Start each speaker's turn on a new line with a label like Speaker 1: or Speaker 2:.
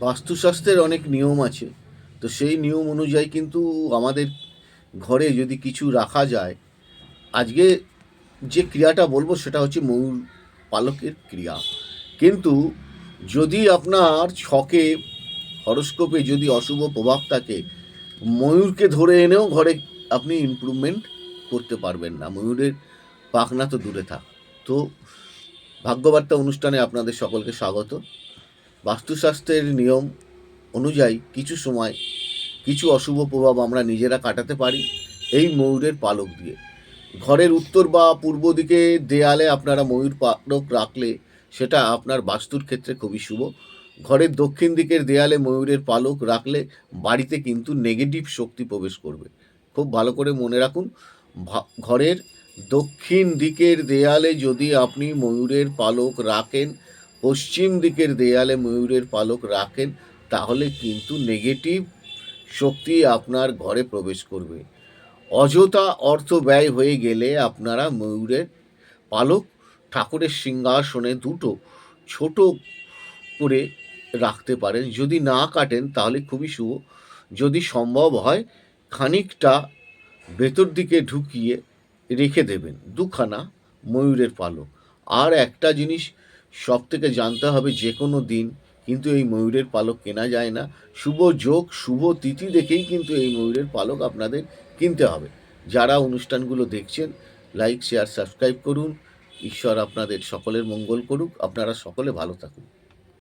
Speaker 1: বাস্তুশাস্ত্রের অনেক নিয়ম আছে। তো সেই নিয়ম অনুযায়ী কিন্তু আমাদের ঘরে যদি কিছু রাখা যায়, আজকে যে ক্রিয়াটা বলব সেটা হচ্ছে ময়ূর পালকের ক্রিয়া। কিন্তু যদি আপনার ছকে, হরস্কোপে যদি অশুভ প্রভাব থাকে, ময়ূরকে ধরে এনেও ঘরে আপনি ইমপ্রুভমেন্ট করতে পারবেন না। ময়ূরের পাখনা তো দূরে থাক। তো ভাগ্যবার্তা অনুষ্ঠানে আপনাদের সকলকে স্বাগত। বাস্তুশাস্ত্রের নিয়ম অনুযায়ী কিছু সময় কিছু অশুভ প্রভাব আমরা নিজেরা কাটাতে পারি এই ময়ূরের পালক দিয়ে। ঘরের উত্তর বা পূর্ব দিকে দেয়ালে আপনারা ময়ূর পালক রাখলে সেটা আপনার বাস্তুর ক্ষেত্রে খুবই শুভ। ঘরের দক্ষিণ দিকের দেয়ালে ময়ূরের পালক রাখলে বাড়িতে কিন্তু নেগেটিভ শক্তি প্রবেশ করবে। খুব ভালো করে মনে রাখুন ঘরের দক্ষিণ দিকের দেয়ালে যদি আপনি ময়ূরের পালক রাখেন পশ্চিম দিকের দেয়ালে ময়ূরের পালক রাখেন, তাহলে কিন্তু নেগেটিভ শক্তি আপনার ঘরে প্রবেশ করবে। অযথা অর্থ ব্যয় হয়ে গেলে আপনারা ময়ূরের পালক ঠাকুরের সিংহাসনে দুটো ছোট করে রাখতে পারেন। যদি না কাটেন, তাহলে খুবই শুভ। যদি সম্ভব হয়, খানিকটা ভেতর দিকে ঢুকিয়ে রেখে দেবেন, দুখানা ময়ূরের পালক। আর একটা জিনিস সব থেকে জানতে হবে যে কোনো দিন কিন্তু এই ময়ূরের পালক কেনা যায় না। শুভ যোগ, শুভ তিথি দেখেই কিন্তু এই ময়ূরের পালক আপনাদের কিনতে হবে। যারা অনুষ্ঠানগুলো দেখছেন লাইক শেয়ার সাবস্ক্রাইব করুন। ঈশ্বর আপনাদের সকলের মঙ্গল করুক। আপনারা সকলে ভালো থাকুন।